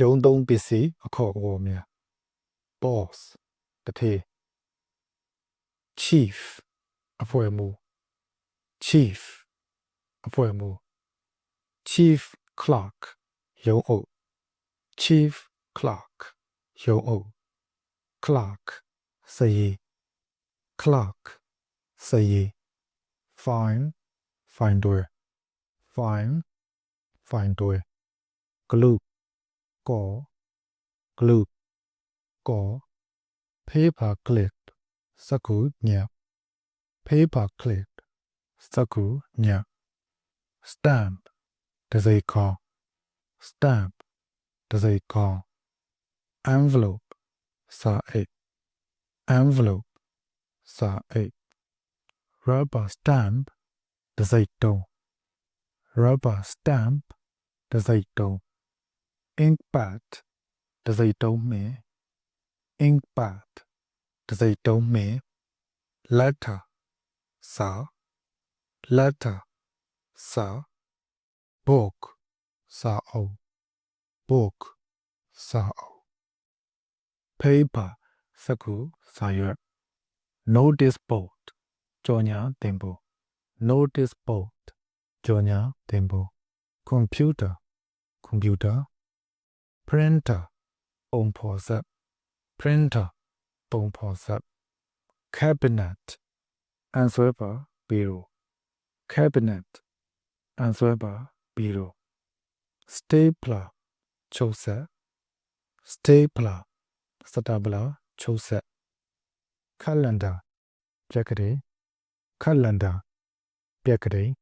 ရုံးသုံးပစ္စည်းအခေါ်အဝေါ်များ boss တထေ chief အဖွဲ့မှူး chief အဖွဲ့မှူး chief clerk ရုံးအုပ် chief clerk ရုံးအုပ် clerk စည် clerk စည် fine fine တွေ fine fine တွေ glue co, glue, co, paper clipped, sacunia, paper clipped, sacunia, stamp, taziko, stamp, taziko, envelope, sae, envelope, sae, rubber stamp, tazito, rubber stamp, tazito ink pad. they told me. ink Inkpad dzeitowmi, inkpad me. Letter, sa, Letter, sa, Book, sao, oh. Book, sao, oh. paper saku sayur, notice board jonya tembo, notice board jonya tembo, computer computer. Printer ပုံဖော်စက် printer ပုံဖော်စက် cabinet အန်ဆွဲပါဘီရို cabinet အန်ဆွဲပါဘီရို stapler ချုပ်ဆက် stapler စတာပလာချုပ်ဆက် calendar ကြက်ကလေး calendar ပြက်ကလေး